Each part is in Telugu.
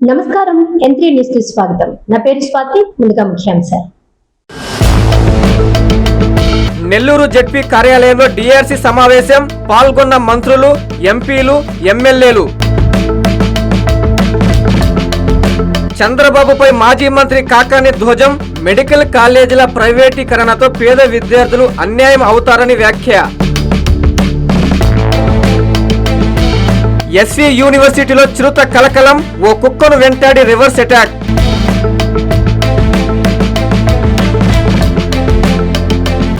నమస్కారం ఎంత్రీ న్యూస్కి స్వాగతం. నా పేరు స్వాతి ముందుగా ముఖ్యాంశాలు. నెల్లూరు జడ్పీ కార్యాలయంలో డిఆర్సీ సమావేశం పాల్గొన్న మంత్రులు ఎంపీలు ఎమ్మెల్యేలు. చంద్రబాబుపై మాజీ మంత్రి కాకాని ధ్వజం మెడికల్ కాలేజీల ప్రైవేటీకరణతో పేద విద్యార్థులు అన్యాయం అవుతారని వ్యాఖ్య. ఎస్వీ యూనివర్సిటీలో చిరుత కలకలం ఓ కుక్కను వెంటాడి రివర్స్ అటాక్.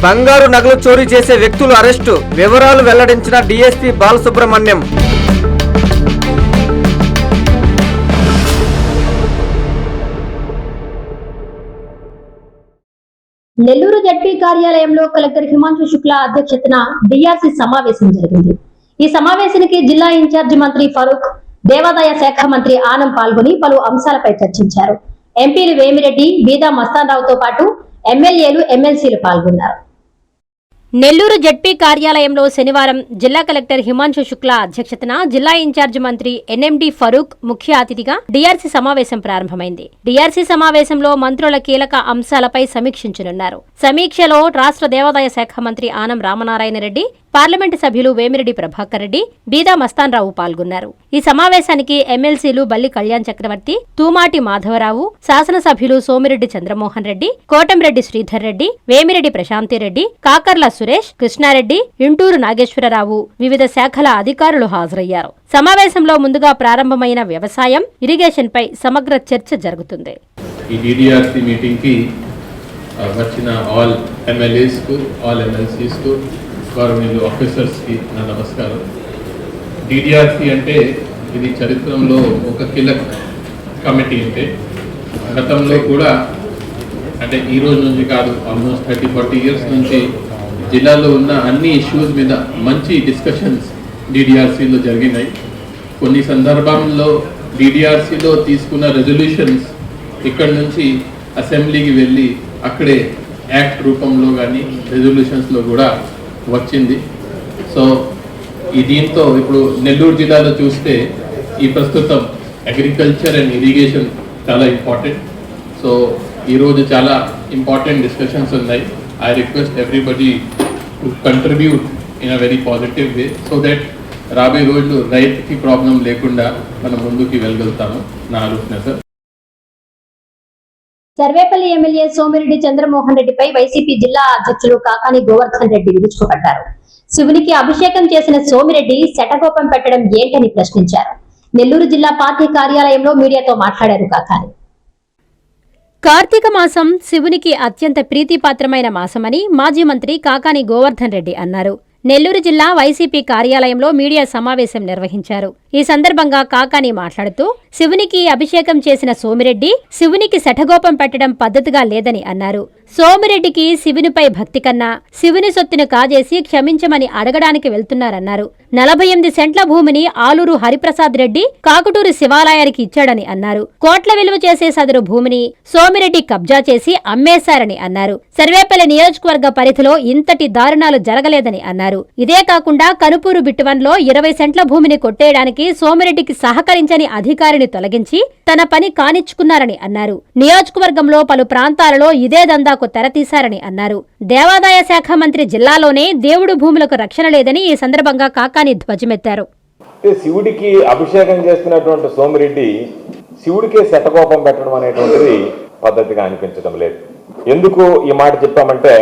బంగారు నగలు చోరీ చేసే వ్యక్తులు అరెస్టు వివరాలు వెల్లడించిన డీఎస్పీ బాలసుబ్రహ్మణ్యం. నెల్లూరు జడ్పీ కార్యాలయంలో కలెక్టర్ హిమాంశు శుక్ల అధ్యక్షతన డిఆర్సి సమావేశం జరిగింది. ఈ సమావేశానికి జిల్లా ఇన్ఛార్జి మంత్రి ఫరూక్ దేవాదాయ శాఖ మంత్రి ఆనం పాల్గొని పలు అంశాలపై చర్చించారు. ఎంపీలు వేమిరెడ్డి బీదా మస్తాన్రావుతో పాటు ఎమ్మెల్యేలు ఎమ్మెల్సీలు పాల్గొన్నారు. నెల్లూరు జడ్పీ కార్యాలయంలో శనివారం జిల్లా కలెక్టర్ హిమాంశు శుక్ల అధ్యక్షతన జిల్లా ఇన్ఛార్జి మంత్రి ఎన్ఎండి ఫరూక్ ముఖ్య అతిథిగా డిఆర్సీ సమావేశం ప్రారంభమైంది. డిఆర్సీ సమావేశంలో మంత్రుల కీలక అంశాలపై సమీక్షించనున్నారు. సమీక్షలో రాష్ట్ర దేవాదాయ శాఖ మంత్రి ఆనం రామనారాయణ రెడ్డి పార్లమెంటు సభ్యులు వేమిరెడ్డి ప్రభాకర్ రెడ్డి బీదా మస్తాన్రావు పాల్గొన్నారు. ఈ సమావేశానికి ఎమ్మెల్సీలు బల్లి కళ్యాణ్ చక్రవర్తి తూమాటి మాధవరావు శాసనసభ్యులు సోమిరెడ్డి చంద్రమోహన్ రెడ్డి కోటంరెడ్డి శ్రీధర్ రెడ్డి వేమిరెడ్డి ప్రశాంతిరెడ్డి కాకర్ల సురేష్ కృష్ణారెడ్డి ఇంటూరు నాగేశ్వరరావు వివిధ శాఖల అధికారులు హాజరయ్యారు. సమావేశంలో ముందుగా ప్రారంభమైన వ్యవసాయం ఇరిగేషన్ పై సమగ్ర చర్చ జరుగుతుంది. ఈ డిడిఆర్సి వచ్చిన ఆల్ ఎమ్మెల్యేస్కు ఆల్ ఎమ్మెల్సీస్కు గవర్నమెంట్ ఆఫీసర్స్కి నా నమస్కారం. డిడిఆర్సి అంటే ఇది చరిత్రలో ఒక కీలక కమిటీ అంటే గతంలో కూడా అంటే ఈ రోజు నుంచి కాదు ఆల్మోస్ట్ థర్టీ ఫార్టీ ఇయర్స్ నుంచి జిల్లాలో ఉన్న అన్ని ఇష్యూస్ మీద మంచి డిస్కషన్స్ డిడిఆర్సీలో జరిగినాయి. కొన్ని సందర్భంలో డిడిఆర్సీలో తీసుకున్న రెజల్యూషన్స్ ఇక్కడ నుంచి అసెంబ్లీకి వెళ్ళి అక్కడే యాక్ట్ రూపంలో కానీ రెజల్యూషన్స్లో కూడా వచ్చింది. సో ఈ దీంతో ఇప్పుడు నెల్లూరు జిల్లాలో చూస్తే ఈ ప్రస్తుతం అగ్రికల్చర్ అండ్ ఇరిగేషన్ చాలా ఇంపార్టెంట్ సో ఈరోజు చాలా ఇంపార్టెంట్ డిస్కషన్స్ ఉన్నాయి. I request everybody to contribute in a very positive way so that రాబోయే రోజులు రైతుకి ప్రాబ్లం లేకుండా మనం ముందుకి వెళ్ళగలుగుతాము. నా ఆలోచన సార్. సర్వేపల్లి ఎమ్మెల్యే సోమిరెడ్డి చంద్రమోహన్ రెడ్డిపై వైసీపీ జిల్లా అధ్యక్షులు కాకాని గోవర్ధన్ రెడ్డి విరుచుకుపడ్డారు. శివునికి అభిషేకం చేసిన సోమిరెడ్డి శటకోపం పెట్టడం ఏంటని ప్రశ్నించారు. నెల్లూరు జిల్లా పార్టీ కార్యాలయంలో మీడియాతో మాట్లాడారు కాకాని. కార్తీక మాసం శివునికి అత్యంత ప్రీతిపాత్రమైన మాసమని మాజీ మంత్రి కాకాని గోవర్ధన్ రెడ్డి అన్నారు. నెల్లూరు జిల్లా వైసీపీ కార్యాలయంలో మీడియా సమావేశం నిర్వహించారు. ఈ సందర్భంగా కాకాని మాట్లాడుతూ శివునికి అభిషేకం చేసిన సోమిరెడ్డి శివునికి శఠగోపం పెట్టడం పద్ధతిగా లేదని అన్నారు. సోమిరెడ్డికి శివునిపై భక్తి కన్నా శివుని సొత్తును కాజేసి క్షమించమని అడగడానికి వెళ్తున్నారన్నారు. నలభై ఎనిమిది సెంట్ల భూమిని ఆలూరు హరిప్రసాద్ రెడ్డి కాకుటూరు శివాలయానికి ఇచ్చాడని అన్నారు. కోట్ల విలువ చేసే సదరు భూమిని సోమిరెడ్డి కబ్జా చేసి అమ్మేశారని అన్నారు. సర్వేపల్లి నియోజకవర్గ పరిధిలో ఇంతటి దారుణాలు జరగలేదని అన్నారు. ఇదే కాకుండా కనుపూరు బిట్టువన్లో ఇరవై సెంట్ల భూమిని కొట్టేయడానికి సోమిరెడ్డికి సహకరించని అధికారిని తొలగించి తన పని కానిచ్చుకున్నారని అన్నారు. నియోజకవర్గంలో పలు ప్రాంతాలలో ఇదే దందాకు తెరతీశారని అన్నారు. దేవాదాయ శాఖ మంత్రి జిల్లాలోనే దేవుడు భూములకు రక్షణ లేదని ఈ సందర్భంగా కాకాని ధ్వజమెత్తారు. శివుడికి అభిషేకం చేస్తున్నటువంటి సోమిరెడ్డి శివుడికే శతకోపం పెట్టడం అనేటువంటిది పద్ధతిగా అనిపించడం లేదు. ఎందుకు ఈ మాట చెప్పామంటే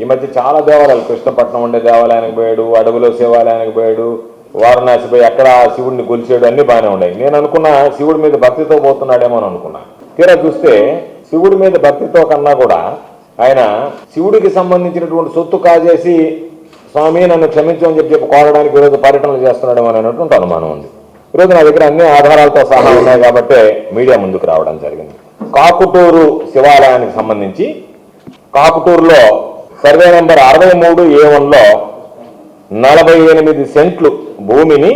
ఈ మధ్య చాలా దేవాలయాలు కృష్ణపట్నం ఉండే దేవాలయానికి పోయాడు అడవిలో శివాలయానికి పోయాడు వారణాసి పోయి శివుడిని గొలిచాడు అన్ని బాగానే ఉన్నాయి. నేను అనుకున్నా శివుడి మీద భక్తితో పోతున్నాడేమో అని అనుకున్నా. తీరా చూస్తే శివుడి మీద భక్తితో కన్నా కూడా ఆయన శివుడికి సంబంధించినటువంటి సొత్తు కాజేసి స్వామి నన్ను క్షమించమని చెప్పి చెప్పి కోరడానికి ఈరోజు పర్యటనలు చేస్తున్నాడేమో అనేటువంటి అనుమానం ఉంది. ఈరోజు నా దగ్గర అన్ని ఆధారాలతో సహా ఉన్నాయి కాబట్టి మీడియా ముందుకు రావడం జరిగింది. కాకుటూరు శివాలయానికి సంబంధించి కాకుటూరులో సర్వే నెంబర్ అరవై మూడు ఏ వన్లో నలభై ఎనిమిది సెంట్లు భూమిని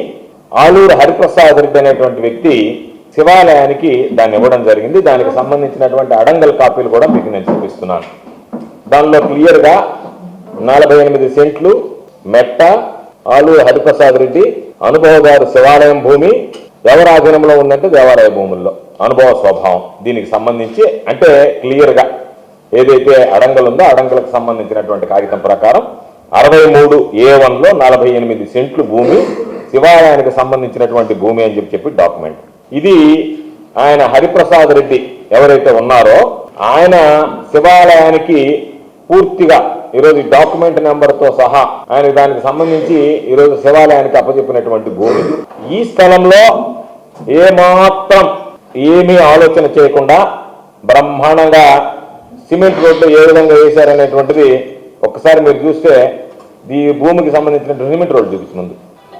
ఆలూరు హరిప్రసాద్ రెడ్డి అనేటువంటి వ్యక్తి శివాలయానికి దాన్ని ఇవ్వడం జరిగింది. దానికి సంబంధించినటువంటి అడంగల్ కాపీలు కూడా మీకు నేను చూపిస్తున్నాను. దానిలో క్లియర్గా నలభై ఎనిమిది సెంట్లు మెట్ట ఆలూరు హరిప్రసాద్ రెడ్డి అనుభవదారు శివాలయం భూమి ఎవరి ఆధీనంలో ఉందంటే దేవాలయ భూముల్లో అనుభవ స్వభావం దీనికి సంబంధించి. అంటే క్లియర్గా ఏదైతే అడంగలు ఉందో అడంగలకు సంబంధించినటువంటి కాగితం ప్రకారం అరవై మూడు ఏ వన్లో నలభై ఎనిమిది సెంట్లు భూమి శివాలయానికి సంబంధించినటువంటి భూమి అని చెప్పి చెప్పి డాక్యుమెంట్. ఇది ఆయన హరిప్రసాద్ రెడ్డి ఎవరైతే ఉన్నారో ఆయన శివాలయానికి పూర్తిగా ఈరోజు డాక్యుమెంట్ నెంబర్తో సహా ఆయన దానికి సంబంధించి ఈరోజు శివాలయానికి అప్పచెప్పినటువంటి భూమి. ఈ స్థలంలో ఏమాత్రం ఏమీ ఆలోచన చేయకుండా బ్రహ్మాండంగా సిమెంట్ రోడ్లు ఏ విధంగా వేశారనేటువంటిది ఒక్కసారి మీరు చూస్తే ఈ భూమికి సంబంధించినటువంటి సిమెంట్ రోడ్డు చూపిస్తుంది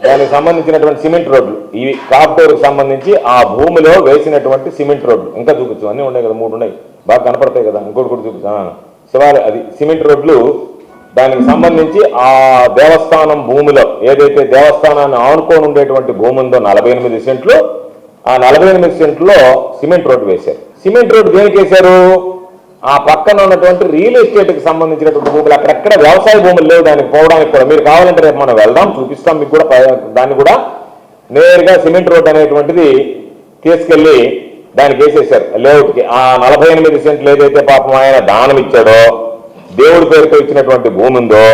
దానికి సంబంధించినటువంటి సిమెంట్ రోడ్లు. ఇవి కాప్టోర్కి సంబంధించి ఆ భూమిలో వేసినటువంటి సిమెంట్ రోడ్లు. ఇంకా చూపించు. అన్నీ ఉన్నాయి కదా మూడు ఉన్నాయి. బాగా కనపడతాయి కదా ఇంకోటి కూడా చూపించు. శివాలయ అది సిమెంట్ రోడ్లు. దానికి సంబంధించి ఆ దేవస్థానం భూమిలో ఏదైతే దేవస్థానాన్ని ఆనుకొని ఉండేటువంటి భూమి ఉందో నలభై ఎనిమిది సెంట్లు ఆ నలభై ఎనిమిది సెంట్లో సిమెంట్ రోడ్డు వేశారు. సిమెంట్ రోడ్డు దేనికి వేశారు? ఆ పక్కన ఉన్నటువంటి రియల్ ఎస్టేట్కి సంబంధించినటువంటి భూములు అక్కడెక్కడ వ్యవసాయ భూములు లేవు దానికి పోవడానికి కూడా. మీరు కావాలంటే రేపు మనం వెళ్దాం చూపిస్తాం మీకు కూడా దాన్ని కూడా. నేరుగా సిమెంట్ రోడ్ అనేటువంటిది తీసుకెళ్ళి దానికి వేసేసారు లేఅవుట్కి. ఆ నలభై ఎనిమిది సెంట్లు ఏదైతే పాపం ఆయన దానం ఇచ్చాడో దేవుడి పేరుతో ఇచ్చినటువంటి భూమి ఉందో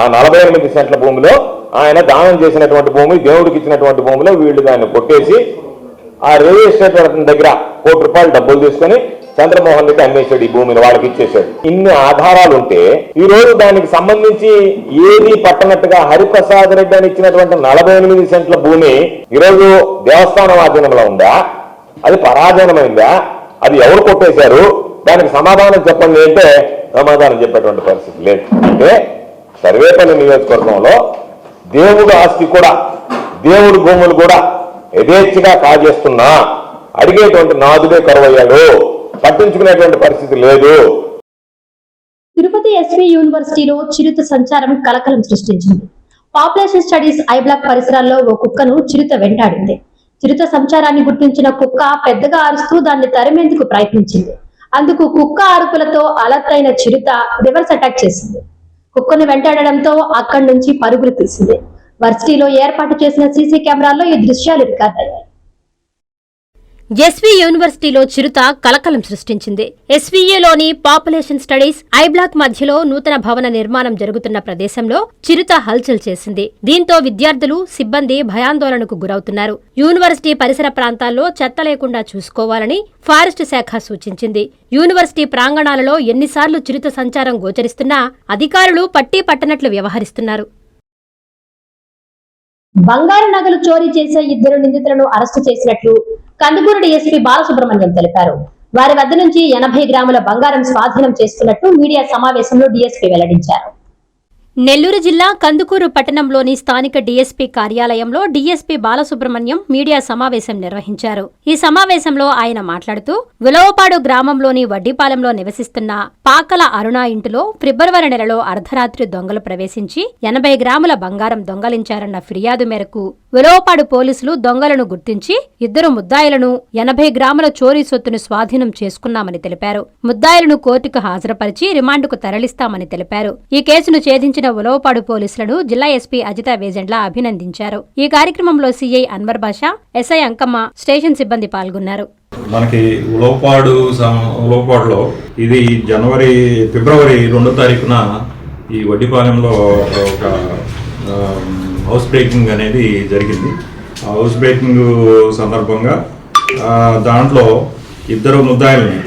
ఆ నలభై ఎనిమిది సెంట్ల భూమిలో ఆయన దానం చేసినటువంటి భూమి దేవుడికి ఇచ్చినటువంటి భూమిలో వీళ్ళు దాన్ని కొట్టేసి ఆ రియల్ ఎస్టేట్ అతని దగ్గర కోటి రూపాయలు డబ్బులు తీసుకొని చంద్రమోహన్ రెడ్డి అమ్మేశాడు ఈ భూమిని వాళ్ళకి ఇచ్చేశాడు. ఇన్ని ఆధారాలు ఉంటే ఈ రోజు దానికి సంబంధించి ఏది పట్టనట్టుగా హరిప్రసాద్ రెడ్డి అని ఇచ్చినటువంటి నలభై ఎనిమిది సెంట్ల భూమి ఈరోజు దేవస్థానం ఆధీనంలో ఉందా? అది పరాధీనమైందా? అది ఎవరు కొట్టేశారు? దానికి సమాధానం చెప్పండి అంటే సమాధానం చెప్పేటువంటి పరిస్థితి లేదు. అంటే సర్వేపల్లి నియోజకవర్గంలో దేవుడు ఆస్తి కూడా దేవుడి భూములు కూడా యథేచ్ఛగా కాజేస్తున్నా. అడిగేటువంటి నాదుడే కరువయ్యాడు. పట్టించుకునేటువంటి పరిస్థితి లేదు. తిరుపతి ఎస్వి యూనివర్సిటీలో చిరుత సంచారం కలకలం సృష్టించింది. పాపులేషన్ స్టడీస్ ఐ బ్లాక్ పరిసరాల్లో ఓ కుక్కను చిరుత వెంటాడింది. చిరుత సంచారాన్ని గుర్తించిన కుక్క పెద్దగా అరుస్తూ దాన్ని తరిమేందుకు ప్రయత్నించింది. అందుకు కుక్క అరుపులతో అలర్ట్ అయిన చిరుత రివర్స్ అటాక్ చేసింది. కుక్కను వెంటాడడంతో అక్కడి నుంచి పరుగులు తీసింది. వర్సిటీలో ఏర్పాటు చేసిన సీసీ కెమెరాల్లో ఈ దృశ్యాలు రికార్డయ్యాయి ఎస్వీ యూనివర్సిటీలో చిరుత కలకలం సృష్టించింది. ఎస్వీఏలోని పాపులేషన్ స్టడీస్ ఐ బ్లాక్ మధ్యలో నూతన భవన నిర్మాణం జరుగుతున్న ప్రదేశంలో చిరుత హల్చల్ చేసింది. దీంతో విద్యార్థులు సిబ్బంది భయాందోళనకు గురవుతున్నారు. యూనివర్సిటీ పరిసర ప్రాంతాల్లో చెత్త లేకుండా చూసుకోవాలని ఫారెస్ట్ శాఖ సూచించింది. యూనివర్సిటీ ప్రాంగణాలలో ఎన్నిసార్లు చిరుత సంచారం గోచరిస్తున్నా అధికారులు పట్టీ పట్టనట్లు వ్యవహరిస్తున్నారు. బంగారు నగలు చోరీ చేసే ఇద్దరు నిందితులను అరెస్టు చేసినట్లు కందుకూరు డీఎస్పీ బాలసుబ్రహ్మణ్యం తెలిపారు. వారి వద్ద నుంచి ఎనభై గ్రాముల బంగారం స్వాధీనం చేసుకున్నట్లు మీడియా సమావేశంలో డిఎస్పీ వెల్లడించారు. నెల్లూరు జిల్లా కందుకూరు పట్టణంలోని స్థానిక డీఎస్పీ కార్యాలయంలో డీఎస్పీ బాలసుబ్రహ్మణ్యం మీడియా సమావేశం నిర్వహించారు. ఈ సమావేశంలో ఆయన మాట్లాడుతూ విలవపాడు గ్రామంలోని వడ్డీపాలెంలో నివసిస్తున్న పాకల అరుణ ఇంటిలో ఫిబ్రవరి నెలలో అర్ధరాత్రి దొంగలు ప్రవేశించి ఎనభై గ్రాముల బంగారం దొంగలించారన్న ఫిర్యాదు మేరకు వెలవపాడు పోలీసులు దొంగలను గుర్తించి ఇద్దరు ముద్దాయిలను ఎనభై గ్రాముల చోరీ సొత్తును స్వాధీనం చేసుకున్నామని తెలిపారు. ముద్దాయిలను కోర్టుకు హాజరుపరిచి రిమాండ్కు తరలిస్తామని తెలిపారు. ఈ కేసును ఛేదించిన ఉలవపాడు పోలీసులను జిల్లా ఎస్పీ అజిత వేజెండ్ల అభినందించారు. ఈ కార్యక్రమంలో CI Anwar Basha SI Ankamma station సిబ్బంది పాల్గొన్నారు. మనకి ఉలవపాడు ఉలవపాడులో ఇది జనవరి ఫిబ్రవరి రెండో తారీఖున ఈ వడ్డీపాలెంలో ఒక హౌస్ బ్రేకింగ్ అనేది జరిగింది. ఆ హౌస్ బ్రేకింగ్ సందర్భంగా దాంట్లో ఇద్దరు ముద్దాయిల్ని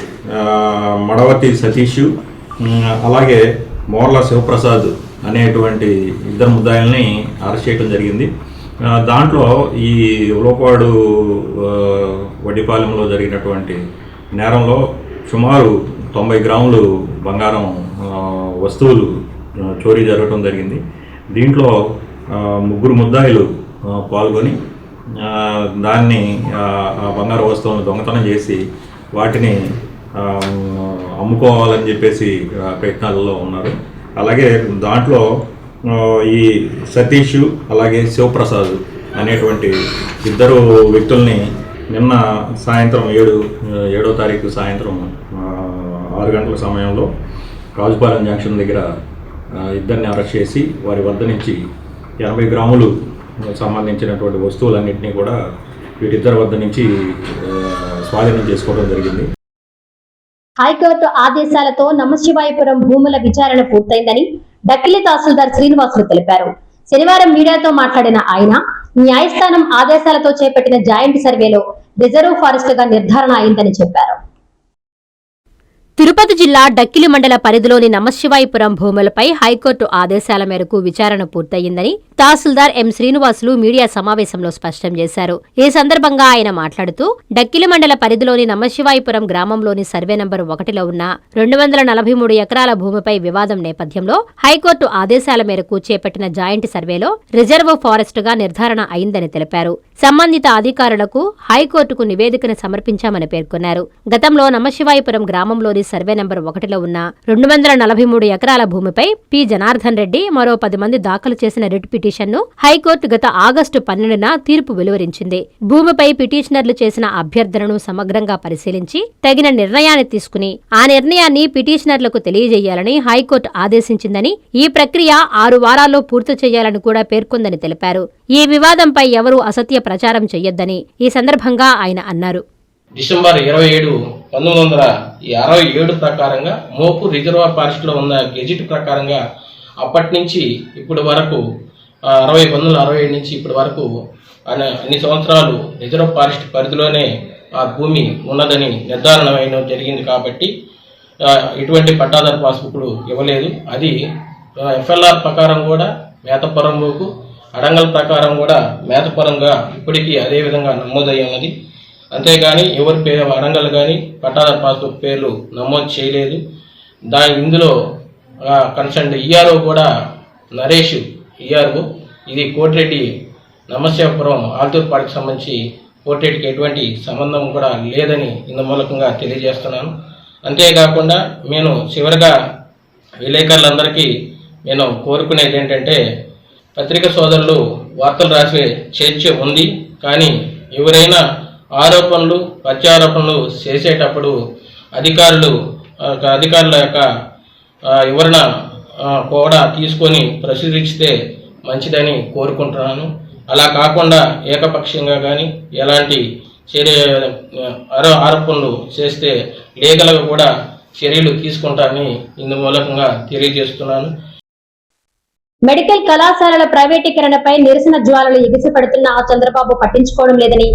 మడవతి సతీష్ అలాగే మోర్ల శివప్రసాద్ అనేటువంటి ఇద్దరు ముద్దాయిల్ని అరెస్ట్ చేయడం జరిగింది. దాంట్లో ఈ ఉలవపాడు వడ్డిపాలెంలో జరిగినటువంటి నేరంలో సుమారు తొంభై గ్రాములు బంగారం వస్తువులు చోరీ జరగడం జరిగింది. దీంట్లో ముగ్గురు ముద్దాయిలు పాల్గొని దాన్ని బంగారు వస్తువులను దొంగతనం చేసి వాటిని అమ్ముకోవాలని చెప్పేసి ప్రయత్నాలలో ఉన్నారు. అలాగే దాంట్లో ఈ సతీష్ అలాగే శివప్రసాద్ అనేటువంటి ఇద్దరు వ్యక్తుల్ని నిన్న సాయంత్రం ఏడు ఏడో తారీఖు సాయంత్రం ఆరు గంటల సమయంలో రాజుపాలెం జంక్షన్ దగ్గర ఇద్దరిని అరెస్ట్ చేసి వారి వద్ద నుంచి ఎనభై గ్రాములు సంబంధించినటువంటి వస్తువులన్నింటినీ కూడా వీటిద్దరి వద్ద నుంచి స్వాధీనం చేసుకోవడం జరిగింది. హైకోర్టు ఆదేశాలతో నమశివాయపురం భూముల విచారణ పూర్తయిందని డక్కిలి తహసీల్దార్ శ్రీనివాసులు తెలిపారు. శనివారం మీడియాతో మాట్లాడిన ఆయన న్యాయస్థానం ఆదేశాలతో చేపట్టిన జాయింట్ సర్వేలో రిజర్వ్ ఫారెస్ట్గా నిర్ధారణ అయిందని చెప్పారు. తిరుపతి జిల్లా డక్కిలి మండల పరిధిలోని నమశివాయిపురం భూములపై హైకోర్టు ఆదేశాల మేరకు విచారణ పూర్తయిందని తహసీల్దార్ ఎం శ్రీనివాసులు మీడియా సమావేశంలో స్పష్టం చేశారు. ఈ సందర్భంగా ఆయన మాట్లాడుతూ డక్కిలి మండల పరిధిలోని నమశివాయిపురం గ్రామంలోని సర్వే నంబర్ ఒకటిలో ఉన్న రెండు వందల నలభై మూడు ఎకరాల భూమిపై వివాదం నేపథ్యంలో హైకోర్టు ఆదేశాల మేరకు చేపట్టిన జాయింట్ సర్వేలో రిజర్వ్ ఫారెస్ట్గా నిర్ధారణ అయిందని తెలిపారు. సంబంధిత అధికారులకు హైకోర్టుకు నివేదికను సమర్పించామని పేర్కొన్నారు. గతంలో నమశివాయిపురం గ్రామంలోని సర్వే నంబర్ ఒకటిలో ఉన్న రెండు వందల నలభై మూడు ఎకరాల భూమిపై పి జనార్దన్ రెడ్డి మరో పది మంది దాఖలు చేసిన రిట్ పిటిషన్ను హైకోర్టు గత ఆగస్టు పన్నెండున తీర్పు వెలువరించింది. భూమిపై పిటిషనర్లు చేసిన అభ్యర్థనను సమగ్రంగా పరిశీలించి తగిన నిర్ణయాన్ని తీసుకుని ఆ నిర్ణయాన్ని పిటిషనర్లకు తెలియజేయాలని హైకోర్టు ఆదేశించిందని ఈ ప్రక్రియ ఆరు వారాల్లో పూర్తి చేయాలని కూడా పేర్కొందని తెలిపారు. ఈ వివాదంపై ఎవరూ అసత్య ప్రచారం చేయొద్దని ఈ సందర్భంగా ఆయన అన్నారు. డిసెంబర్ ఇరవై ఏడు పంతొమ్మిది వందల అరవై ఏడు ప్రకారంగా మోపు రిజర్వాయర్ ఫారెస్ట్లో ఉన్న గెజిట్ ప్రకారంగా అప్పటి నుంచి ఇప్పటి వరకు అరవై పంతొమ్మిది వందల అరవై ఏడు నుంచి ఇప్పటి వరకు అనే అన్ని సంవత్సరాలు రిజర్వ్ ఫారెస్ట్ పరిధిలోనే ఆ భూమి ఉన్నదని నిర్ధారణ అయిన జరిగింది కాబట్టి ఇటువంటి ఎటువంటి పట్టాదారు పాస్బుక్లు ఇవ్వలేదు. అది ఎఫ్ఎల్ఆర్ ప్రకారం కూడా మేతపురంలోకు అడంగల్ ప్రకారం కూడా మేతపురంగా ఇప్పటికీ అదే విధంగా ఉన్నది అంతేగాని ఎవరి పేరు అడంగల్ కానీ పట్టాదారు పాస్బుక్ పేర్లు నమోదు చేయలేదు. దా ఇందులో కన్సర్న్ ఈఆర్ఓ కూడా నరేష్ ఈఆర్ఓ ఇది కోటిరెడ్డి నమస్యాపురం ఆల్తూర్పాటికి సంబంధించి కోటిరెడ్డికి ఎటువంటి సంబంధం కూడా లేదని ఇందు మూలకంగా తెలియజేస్తున్నాను. అంతేకాకుండా నేను చివరిగా విలేకరులందరికీ నేను కోరుకునేది ఏంటంటే పత్రిక సోదరులు వార్తలు రాసే చర్చ ఉంది కానీ ఎవరైనా ఆరోపణలు ప్రత్యారోపణలు చేసేటప్పుడు అధికారులు అధికారుల యొక్క వివరణ కూడా తీసుకొని ప్రచురిస్తే మంచిదని కోరుకుంటున్నాను. అలా కాకుండా ఏకపక్షంగా కానీ ఎలాంటి చర్య ఆరోపణలు చేస్తే లీగల్గా కూడా చర్యలు తీసుకుంటారని ఇందు మూలకంగా తెలియజేస్తున్నాను. మెడికల్ కళాశాలల ప్రైవేటీకరణపై నిరసన జ్వాలలు ఎగిసిపడుతున్న చంద్రబాబు పట్టించుకోవడం లేదని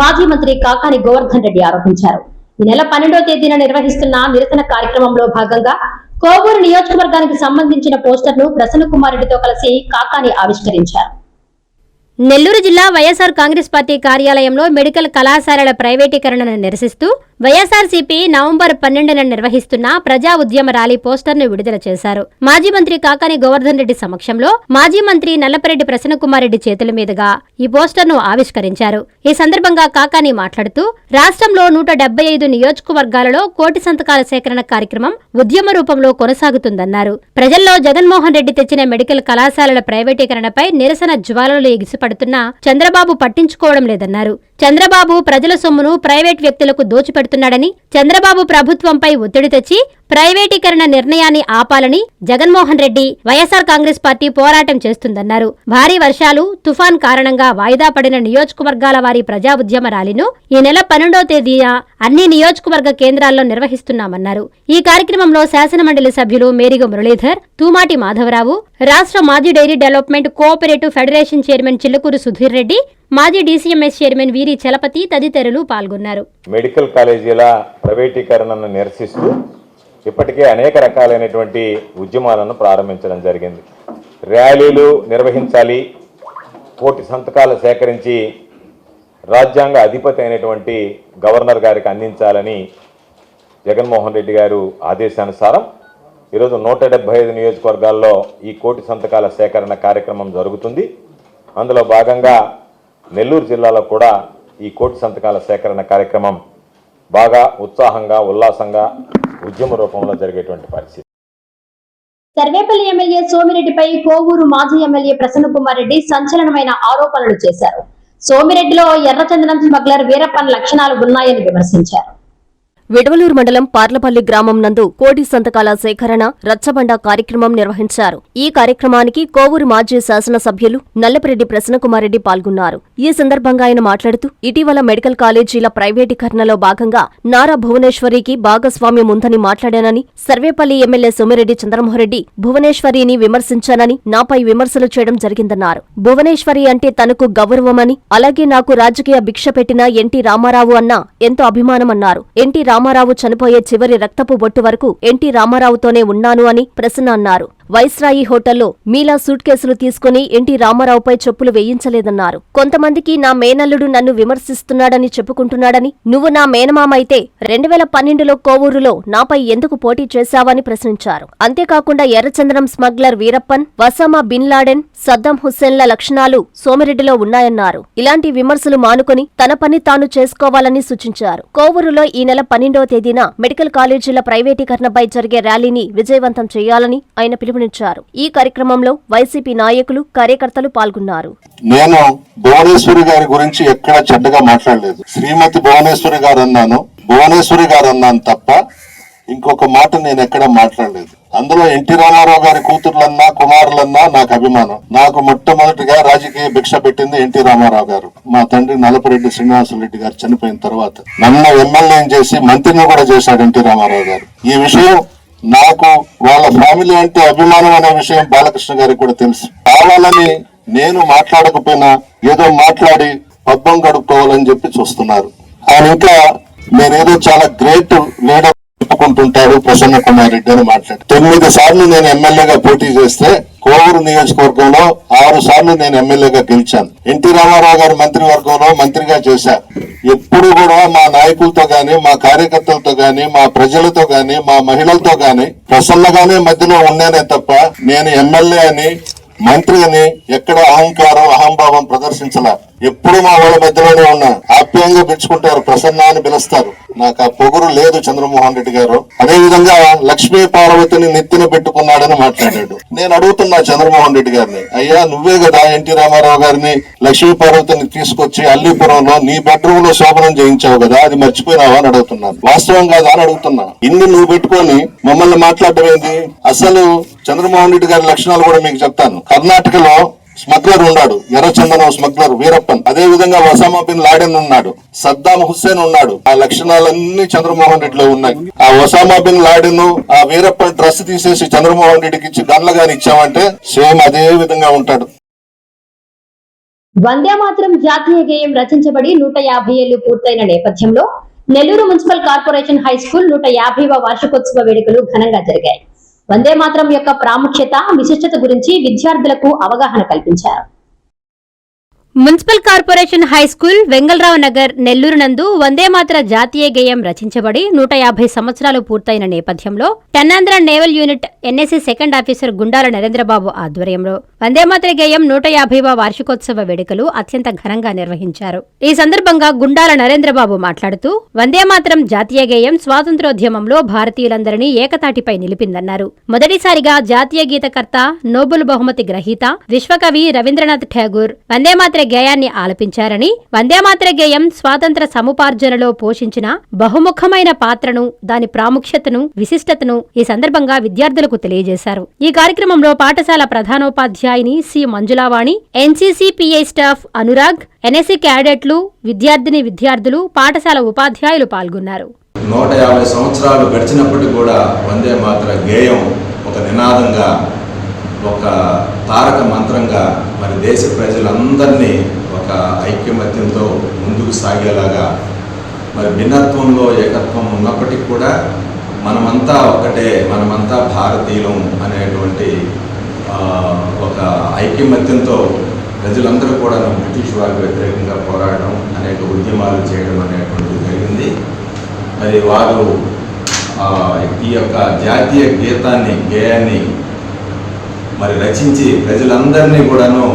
మాజీ మంత్రి కాకాని గోవర్ధన్ రెడ్డి ఆరోపించారు. ఈ నెల పన్నెండో తేదీన నిర్వహిస్తున్న నిరసన కార్యక్రమంలో భాగంగా కోవూరు నియోజకవర్గానికి సంబంధించిన పోస్టర్ను ప్రసన్న కుమార్ రెడ్డితో కలిసి కాకాని ఆవిష్కరించారు. నెల్లూరు జిల్లా వైఎస్ఆర్ కాంగ్రెస్ పార్టీ కార్యాలయంలో మెడికల్ కళాశాలల ప్రైవేటీకరణను నిరసిస్తూ వైఎస్ఆర్సీపీ నవంబర్ పన్నెండున నిర్వహిస్తున్న ప్రజా ఉద్యమ ర్యాలీ పోస్టర్ను విడుదల చేశారు. మాజీ మంత్రి కాకాని గోవర్ధన్ రెడ్డి సమక్షంలో మాజీ మంత్రి నల్లపరెడ్డి ప్రసన్నకుమారెడ్డి చేతుల మీదుగా ఈ పోస్టర్ను ఆవిష్కరించారు. ఈ సందర్భంగా కాకాని మాట్లాడుతూ రాష్ట్రంలో నూట డెబ్బై ఐదు నియోజకవర్గాలలో కోటి సంతకాల సేకరణ కార్యక్రమం ఉద్యమ రూపంలో కొనసాగుతుందన్నారు. ప్రజల్లో జగన్మోహన్ రెడ్డి తెచ్చిన మెడికల్ కళాశాలల ప్రైవేటీకరణపై నిరసన జ్వాలలు ఎగిసిపడుతున్నా చంద్రబాబు పట్టించుకోవడం లేదన్నారు. చంద్రబాబు ప్రజల సొమ్మును ప్రైవేట్ వ్యక్తులకు దోచిపెడుతున్నాడని చంద్రబాబు ప్రభుత్వంపై ఒత్తిడి తెచ్చి ప్రైవేటీకరణ నిర్ణయాన్ని ఆపాలని జగన్మోహన్ రెడ్డి వైఎస్సార్ కాంగ్రెస్ పార్టీ పోరాటం చేస్తుందన్నారు. భారీ వర్షాలు తుఫాన్ కారణంగా వాయిదా పడిన నియోజకవర్గాల వారి ప్రజా ఉద్యమ ర్యాలీను ఈ నెల పన్నెండో తేదీన అన్ని నియోజకవర్గ కేంద్రాల్లో నిర్వహిస్తున్నామన్నారు. ఈ కార్యక్రమంలో శాసనమండలి సభ్యులు మేరిగ మురళీధర్ తూమాటి మాధవరావు రాష్ట్ర మాజీ dairy development cooperative federation chairman Chillakuru Sudheer Reddy మాజీ డీసీఎంఎస్ చైర్మన్ వీరి చలపతి తదితరులు పాల్గొన్నారు. మెడికల్ కాలేజీల ప్రైవేటీకరణను నిరసిస్తూ ఇప్పటికే అనేక రకాలైనటువంటి ఉద్యమాలను ప్రారంభించడం జరిగింది. ర్యాలీలు నిర్వహించాలి కోటి సంతకాలు సేకరించి రాజ్యాంగ అధిపతి అయినటువంటి గవర్నర్ గారికి అందించాలని జగన్మోహన్ రెడ్డి గారు ఆదేశానుసారం ఈరోజు నూట డెబ్బై ఐదు నియోజకవర్గాల్లో ఈ కోటి సంతకాల సేకరణ కార్యక్రమం జరుగుతుంది. అందులో భాగంగా నెల్లూరు జిల్లాలో కూడా ఈ కోటి సంతకాల సేకరణ కార్యక్రమం బాగా ఉత్సాహంగా ఉల్లాసంగా ఉద్యమ రూపంలో జరిగేటువంటి పరిస్థితి. సర్వేపల్లి ఎమ్మెల్యే సోమిరెడ్డిపై కోవూరు మాజీ ఎమ్మెల్యే ప్రసన్న కుమార్ రెడ్డి సంచలనమైన ఆరోపణలు చేశారు. సోమిరెడ్డిలో ఎర్రచందనం స్మగ్లర్ వీరప్పన్ లక్షణాలు ఉన్నాయని విమర్శించారు. విడవలూరు మండలం పార్లపల్లి గ్రామం నందు కోటి సంతకాల సేకరణ రచ్చబండ కార్యక్రమం నిర్వహించారు. ఈ కార్యక్రమానికి కోవూరు మాజీ శాసనసభ్యులు నల్లపిరెడ్డి ప్రసన్నకుమారెడ్డి పాల్గొన్నారు. ఈ సందర్భంగా ఆయన మాట్లాడుతూ ఇటీవల మెడికల్ కాలేజీల ప్రైవేటీకరణలో భాగంగా నారా భువనేశ్వరికి భాగస్వామ్యం ఉందని మాట్లాడానని సర్వేపల్లి ఎమ్మెల్యే సోమిరెడ్డి చంద్రమోహన్రెడ్డి భువనేశ్వరిని విమర్శించానని నాపై విమర్శలు చేయడం జరిగిందన్నారు. భువనేశ్వరి అంటే తనకు గౌరవమని అలాగే నాకు రాజకీయ భిక్ష పెట్టిన ఎన్టీ రామారావు అన్న ఎంతో అభిమానమన్నారు. ఎన్టీ రామారావు చనిపోయే చివరి రక్తపు బొట్టు వరకు ఎన్టీ రామారావుతోనే ఉన్నాను అని ప్రసన్న అన్నారు. వైస్రాయి హోటల్లో మీలా సూట్ కేసులు తీసుకుని ఎన్టీ రామారావుపై చెప్పులు వేయించలేదన్నారు. కొంతమందికి నా మేనల్లుడు నన్ను విమర్శిస్తున్నాడని చెప్పుకుంటున్నాడని నువ్వు నా మేనమామ అయితే రెండు వేల పన్నెండులో కోవూరులో నాపై ఎందుకు పోటీ చేశావని ప్రశ్నించారు. అంతేకాకుండా ఎర్రచందనం smuggler Veerappan Osama bin Laden Saddam హుస్సేన్ల లక్షణాలు సోమిరెడ్డిలో ఉన్నాయన్నారు. ఇలాంటి విమర్శలు మానుకుని తన పని తాను చేసుకోవాలని సూచించారు. కోవూరులో ఈ నెల పన్నెండవ తేదీన మెడికల్ కాలేజీల ప్రైవేటీకరణపై జరిగే ర్యాలీని విజయవంతం చేయాలని ఆయన పిలుపునిచ్చారు ఈ కార్యక్రమంలో వైసీపీ నాయకులు కార్యకర్తలు పాల్గొన్నారు. నేను భువనేశ్వరి గారి గురించి ఎక్కడ చెడ్డగా మాట్లాడలేదు. శ్రీమతి భువనేశ్వరి గారు అన్నాను. భువనేశ్వరి గారు అన్నాను తప్ప ఇంకొక మాట నేను ఎక్కడ మాట్లాడలేదు. అందులో ఎన్టీ రామారావు గారి కూతుర్లన్నా కుమారులన్నా నాకు అభిమానం. నాకు మొట్టమొదటిగా రాజకీయ భిక్ష పెట్టింది ఎన్టీ రామారావు గారు. మా తండ్రి నలపరెడ్డి శ్రీనివాసరెడ్డి గారు చనిపోయిన తర్వాత. నన్ను ఎమ్మెల్యేని చేసి మంత్రిని కూడా చేశాడు ఎన్టీ రామారావు గారు. ఈ విషయం నాకు వాళ్ళ ఫ్యామిలీ అంటే అభిమానం అనే విషయం బాలకృష్ణ గారికి కూడా తెలుసు. కావాలని నేను మాట్లాడకపోయినా ఏదో మాట్లాడి పబ్బం గడుపుకోవాలని చెప్పి చూస్తున్నారు. ఆయన ఇంకా నేనేదో చాలా గ్రేట్ లీడర్ చెప్పుకుంటుంటాడు ప్రసన్న కుమార్ రెడ్డి అని మాట్లాడు. తొమ్మిది సార్లు నేను ఎమ్మెల్యేగా పోటీ చేస్తే కోవూరు నియోజకవర్గంలో ఆరు సార్లు నేను ఎమ్మెల్యేగా గెలిచాను. ఎన్టీ రామారావు గారు మంత్రివర్గంలో మంత్రిగా చేశా ఎప్పుడు కూడా మా నాయకులతో గాని మా కార్యకర్తలతో గాని మా ప్రజలతో గాని మా మహిళలతో గాని ప్రసన్నగానే మధ్యలో ఉన్నానే తప్ప నేను ఎమ్మెల్యే అని మంత్రి అని ఎక్కడ అహంకారం అహంభావం ప్రదర్శించలే. ఎప్పుడు మా వాళ్ళ మధ్యలోనే ఉన్నా. ఆప్యాయంగా పిలుచుకుంటారు ప్రసన్న అని పిలుస్తారు. నాకు ఆ పొగురు లేదు చంద్రమోహన్ రెడ్డి గారు. అదే విధంగా లక్ష్మీ పార్వతిని నెత్తిన పెట్టుకున్నాడని మాట్లాడాడు. నేను అడుగుతున్నా చంద్రమోహన్ రెడ్డి గారిని అయ్యా నువ్వే కదా ఎన్టీ రామారావు గారిని లక్ష్మీ పార్వతిని తీసుకొచ్చి అల్లీపురంలో నీ బెడ్రూమ్లో శోభనం చేయించావు కదా అది మర్చిపోయినావా? అని అడుగుతున్నాను. వాస్తవం కాదా అని అడుగుతున్నా. ఇన్ని నువ్వు పెట్టుకొని మమ్మల్ని మాట్లాడడం ఏంది? అసలు చంద్రమోహన్ రెడ్డి గారి లక్షణాలు కూడా మీకు చెప్తాను. కర్ణాటకలో స్మగ్లర్ ఉన్నాడు ఎర్రచందనం స్మగ్లర్ వీరప్పన్. అదే విధంగా వసామా బిన్ లాడెన్ ఉన్నాడు సద్దాం హుస్సేన్ ఉన్నాడు. ఆ లక్షణాలన్నీ చంద్రమోహన్ రెడ్డిలో ఉన్నాయి. ఆ వసామా బిన్ లాడెన్ ఆ వీరప్పన్ డ్రెస్ తీసేసి చంద్రమోహన్ రెడ్డికి ఇచ్చి గన్ల గాని ఇచ్చామంటే సేమ్ అదే విధంగా ఉంటాడు. వందే మాత్రం జాతీయ గేయం రచించబడి నూట యాభై ఏళ్ళు పూర్తయిన నేపథ్యంలో Nellore municipal corporation high school నూట యాభైవ వార్షికోత్సవ వేడుకలు ఘనంగా జరిగాయి. వందే మాత్రం యొక్క ప్రాముఖ్యత విశిష్టత గురించి విద్యార్థులకు అవగాహన కల్పించారు. Municipal corporation high school Vengalarao Nagar Nellore నందు వందేమాత్ర జాతీయ గేయం రచించబడి నూట యాభై సంవత్సరాలు పూర్తయిన నేపథ్యంలో టెన్నాంధ్ర naval unit NSC second officer Gundala Narendra Babu ఆధ్వర్యంలో వందేమాత్ర గేయం నూట యాభైవ వార్షికోత్సవ వేడుకలు అత్యంత ఘనంగా నిర్వహించారు. ఈ సందర్భంగా గుండాల నరేంద్రబాబు మాట్లాడుతూ వందేమాత్రం జాతీయ గేయం స్వాతంత్రోద్యమంలో భారతీయులందరినీ ఏకతాటిపై నిలిపిందన్నారు. మొదటిసారిగా జాతీయ గీతకర్త నోబుల్ బహుమతి గ్రహీత విశ్వకవి రవీంద్రనాథ్ ఠాగూర్ వందేమాత్ర గేయాన్ని ఆలపించారని వందేమాతర గేయం స్వాతంత్ర సముపార్జనలో పోషించిన బహుముఖమైన పాత్రను దాని ప్రాముఖ్యతను విశిష్టతను ఈ సందర్భంగా విద్యార్థులకు తెలియజేశారు. ఈ కార్యక్రమంలో పాఠశాల ప్రధానోపాధ్యాయుని C. Manjulavani NCC PI staff Anurag NSC క్యాడెట్లు విద్యార్థిని విద్యార్థులు పాఠశాల ఉపాధ్యాయులు పాల్గొన్నారు. నూట యాభై సంవత్సరాలు గడిచినప్పటికీ కూడా వందే మాత్ర గేయం ఒక నినాదంగా ఒక తారక మంత్రంగా మరి దేశ ప్రజలందరినీ ఒక ఐక్యమత్యంతో ముందుకు సాగేలాగా మరి భిన్నత్వంలో ఏకత్వం ఉన్నప్పటికీ కూడా మనమంతా ఒకటే మనమంతా భారతీయులం అనేటువంటి ఒక ఐక్యమత్యంతో ప్రజలందరూ కూడా బ్రిటిష్ వారికి వ్యతిరేకంగా పోరాడడం అనేక ఉద్యమాలు చేయడం అనేటువంటిది జరిగింది. మరి వారు ఈ యొక్క జాతీయ గీతాన్ని గేయాన్ని మరి రచించి ప్రజలందరినీ కూడాను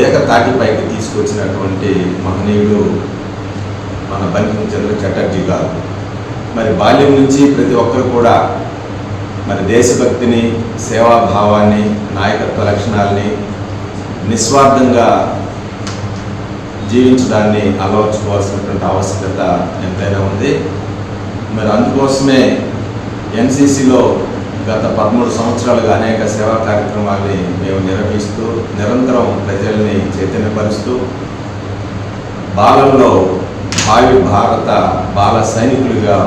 ఏకతాటిపైకి తీసుకొచ్చినటువంటి మహనీయుడు మన బంకించంద్ర చటర్జీ గారు. మరి బాల్యం నుంచి ప్రతి ఒక్కరు కూడా మరి దేశభక్తిని సేవాభావాన్ని నాయకత్వ లక్షణాలని నిస్వార్థంగా జీవించడాన్ని అలవర్చుకోవాల్సినటువంటి ఆవశ్యకత ఎంతైనా ఉంది. మరి అందుకోసమే ఎన్సీసీలో గత పదమూడు సంవత్సరాలుగా అనేక సేవా కార్యక్రమాల్ని మేము నిర్వహిస్తూ నిరంతరం ప్రజల్ని చైతన్యపరుస్తూ బాలల్లో భావి భారత బాల సైనికులుగా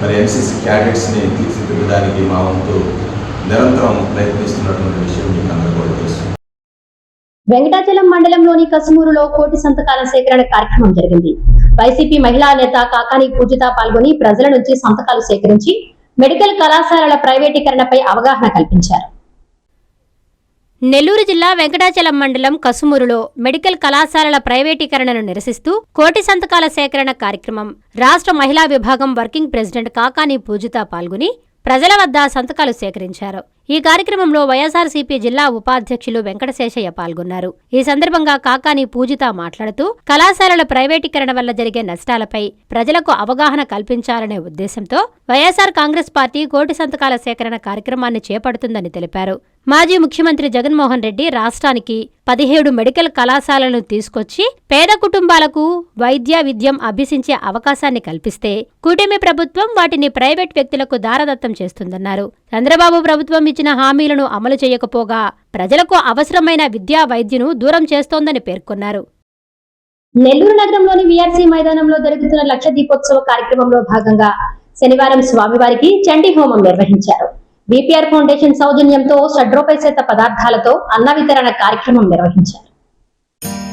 మరి ఎన్సీసీ క్యాడెట్స్ని తీర్చిదిద్దడానికి మా వంతు నిరంతరం ప్రయత్నిస్తున్నటువంటి విషయం మీకు అందరూ కూడా తెలుసు. వెంకటాచలం మండలంలోని కసుమూరులో కోటి సంతకాల సేకరణ కార్యక్రమం జరిగింది. వైసీపీ మహిళా నేత కాకాని పూజిత పాల్గొని ప్రజల నుంచి సంతకాలు సేకరించి మెడికల్ కళాశాలల ప్రైవేటీకరణపై అవగాహన కల్పించారు. నెల్లూరు జిల్లా వెంకటాచలం మండలం కసుమూరులో మెడికల్ కళాశాలల ప్రైవేటీకరణను నిరసిస్తూ కోటి సంతకాల సేకరణ కార్యక్రమం రాష్ట్ర మహిళా విభాగం వర్కింగ్ ప్రెసిడెంట్ కాకాని పూజిత పాల్గొని ప్రజల వద్ద సంతకాలు సేకరించారు. ఈ కార్యక్రమంలో వైఎస్ఆర్సీపీ జిల్లా ఉపాధ్యక్షులు వెంకటశేషయ్య పాల్గొన్నారు. ఈ సందర్భంగా కాకాని పూజిత మాట్లాడుతూ కళాశాలల ప్రైవేటీకరణ వల్ల జరిగే నష్టాలపై ప్రజలకు అవగాహన కల్పించాలనే ఉద్దేశంతో వైఎస్ఆర్ కాంగ్రెస్ పార్టీ కోటి సంతకాల సేకరణ కార్యక్రమాన్ని చేపడుతుందని తెలిపారు. మాజీ ముఖ్యమంత్రి జగన్మోహన్ రెడ్డి రాష్ట్రానికి పదిహేడు మెడికల్ కళాశాలలను తీసుకొచ్చి పేద కుటుంబాలకు వైద్య విద్యం అభ్యసించే అవకాశాన్ని కల్పిస్తే కూటమి ప్రభుత్వం వాటిని ప్రైవేట్ వ్యక్తులకు దారదత్తం చేస్తుందన్నారు. చంద్రబాబు ప్రభుత్వం ఇచ్చిన హామీలను అమలు చేయకపోగా ప్రజలకు అవసరమైన విద్యా వైద్యును దూరం చేస్తోందని పేర్కొన్నారు. నెల్లూరు నగరంలోని వీఆర్సీ మైదానంలో జరుగుతున్న లక్ష దీపోత్సవ కార్యక్రమంలో భాగంగా శనివారం స్వామివారికి చండీ హోమం నిర్వహించారు. బీపీఆర్ ఫౌండేషన్ సౌజన్యంతో షడ్రోపైసేత పదార్థాలతో అన్న వితరణ కార్యక్రమం నిర్వహించారు.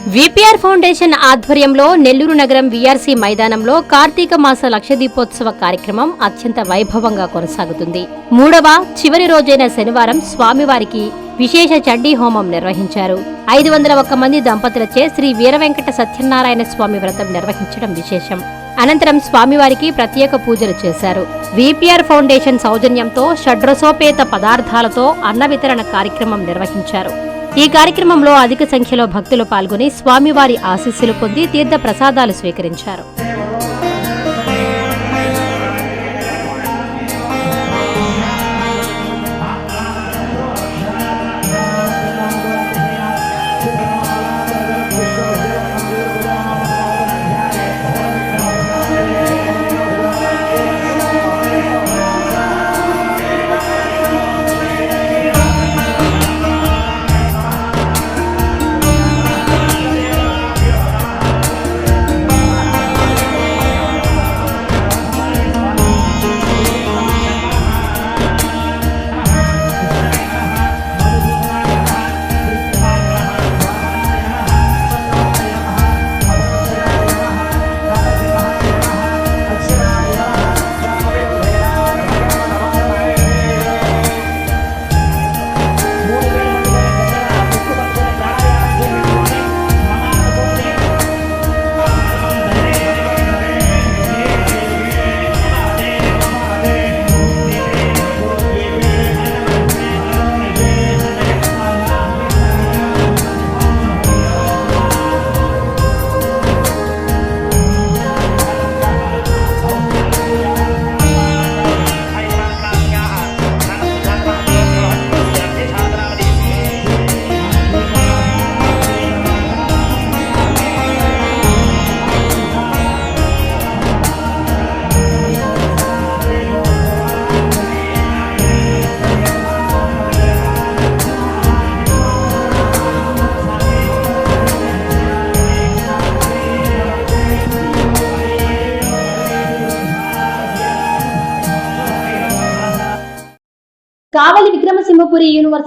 విపిఆర్ ఫౌండేషన్ ఆధ్వర్యంలో నెల్లూరు నగరం విఆర్సీ మైదానంలో కార్తీక మాస లక్ష దీపోత్సవ కార్యక్రమం అత్యంత వైభవంగా కొనసాగుతుంది. మూడవ చివరి రోజైన శనివారం స్వామివారికి విశేష చండీ హోమం నిర్వహించారు. ఐదు వందల ఒక్క మంది దంపతులచే శ్రీ వీరవెంకట సత్యనారాయణ స్వామి వ్రతం నిర్వహించడం విశేషం. అనంతరం స్వామివారికి ప్రత్యేక పూజలు చేశారు. విపిఆర్ ఫౌండేషన్ సౌజన్యంతో షడ్రసోపేత పదార్థాలతో అన్న వితరణ కార్యక్రమం నిర్వహించారు. ఈ కార్యక్రమంలో అధిక సంఖ్యలో భక్తులు పాల్గొని స్వామివారి ఆశీస్సులు పొంది తీర్థ ప్రసాదాలు స్వీకరించారు.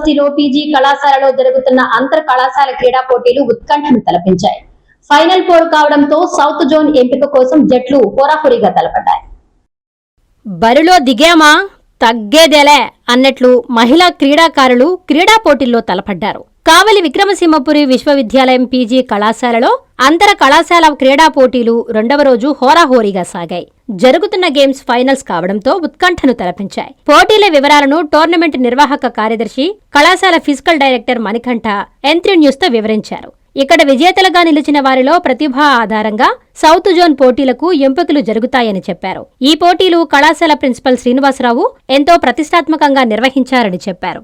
యూనివర్సిటీలో పీజీ కళాశాలలో జరుగుతున్న అంతర్ కళాశాల క్రీడా పోటీలు ఉత్కంఠను తలపించాయి. ఫైనల్ పోరు కావడంతో సౌత్ జోన్ ఎంపిక కోసం జట్లు హోరాహోరీగా తలపడ్డాయి. బరిలో దిగామా? తగ్గేదేలే అన్నట్లు మహిళా క్రీడాకారులు క్రీడా పోటీల్లో తలపడ్డారు. కావలి విక్రమసింహపురి విశ్వవిద్యాలయం పీజీ కళాశాలలో అంతర కళాశాల క్రీడా పోటీలు రెండవ రోజు హోరాహోరీగా సాగాయి. జరుగుతున్న గేమ్స్ ఫైనల్స్ కావడంతో ఉత్కంఠను తలపించాయి. పోటీల వివరాలను టోర్నమెంట్ నిర్వాహక కార్యదర్శి కళాశాల ఫిజికల్ డైరెక్టర్ మణికంఠ ఎంత్రీ న్యూస్తో వివరించారు. ఇక్కడ విజేతలుగా నిలిచిన వారిలో ప్రతిభ ఆధారంగా సౌత్ జోన్ పోటీలకు ఎంపికలు జరుగుతాయని చెప్పారు. ఈ పోటీలు కళాశాల ప్రిన్సిపల్ శ్రీనివాసరావు ఎంతో ప్రతిష్టాత్మకంగా నిర్వహించారని చెప్పారు.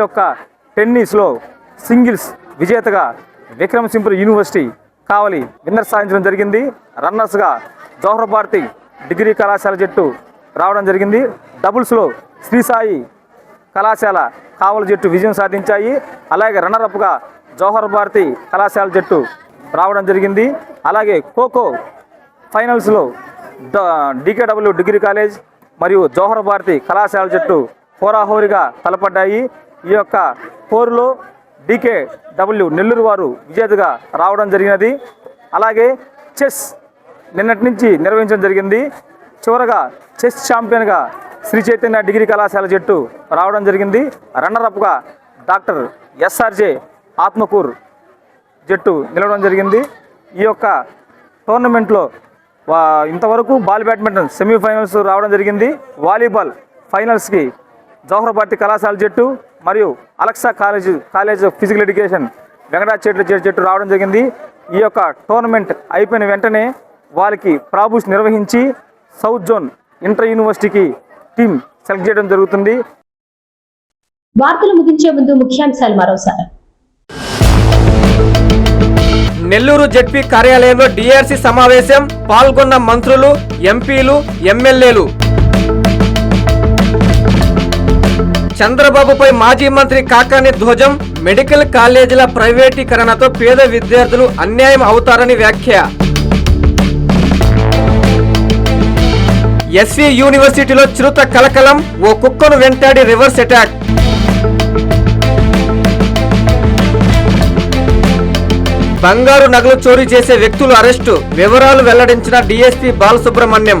యొక్క టెన్నిస్లో సింగిల్స్ విజేతగా విక్రమ్ సింపుల్ యూనివర్సిటీ కావలి విన్నర్ సాధించడం జరిగింది. రన్నర్స్గా జవహర్ భారతి డిగ్రీ కళాశాల జట్టు రావడం జరిగింది. డబుల్స్లో శ్రీసాయి కళాశాల కావలి జట్టు విజయం సాధించాయి. అలాగే రన్నరప్గా జవహర్ భారతి కళాశాల జట్టు రావడం జరిగింది. అలాగే ఖోఖో ఫైనల్స్లో డీకేడబ్ల్యూ డిగ్రీ కాలేజ్ మరియు జవహర్ భారతి కళాశాల జట్టు హోరాహోరీగా తలపడ్డాయి. ఈ యొక్క పోరులో డీకే డబ్ల్యూ నెల్లూరు వారు విజేతగా రావడం జరిగినది. అలాగే చెస్ నిన్నటి నుంచి నిర్వహించడం జరిగింది. చివరగా చెస్ ఛాంపియన్గా శ్రీ చైతన్య డిగ్రీ కళాశాల జట్టు రావడం జరిగింది. రన్నరప్గా డాక్టర్ ఎస్ఆర్జే ఆత్మకూర్ జట్టు నిలవడం జరిగింది. ఈ యొక్క టోర్నమెంట్లో ఇంతవరకు బాల్ బ్యాడ్మింటన్ సెమీఫైనల్స్ రావడం జరిగింది. వాలీబాల్ ఫైనల్స్కి జవహర్ భారతి కళాశాల జట్టు మరియు Al-Aqsa college college of physical education వెంకటాచేట్ల జట్టు రావడం జరిగింది. ఈ యొక్క టోర్నమెంట్ అయిపోయిన వెంటనే వాళ్ళకి ప్రాబూస్ నిర్వహించి సౌత్ జోన్ ఇంటర్ యూనివర్సిటీకి టీం సెలెక్ట్ చేయడం జరుగుతుంది. వార్తలు ముగించే ముందు ముఖ్యాంశాలు మరోసారి. నెల్లూరు జడ్పీ కార్యాలయంలో డిఆర్సి సమావేశం పాల్గొన్న మంత్రులు ఎంపీలు ఎమ్మెల్యేలు. చంద్రబాబుపై మాజీ మంత్రి కాకాని ధ్వజం మెడికల్ కాలేజీల ప్రైవేటీకరణతో పేద విద్యార్థులు అన్యాయం అవుతారని వ్యాఖ్య. ఎస్వి యూనివర్సిటీలో చిరుత కలకలం ఓ కుక్కను వెంటాడి రివర్స్ అటాక్. బంగారు నగలు చోరీ చేసే వ్యక్తులు అరెస్టు వివరాలు వెల్లడించిన డీఎస్పీ బాలసుబ్రహ్మణ్యం.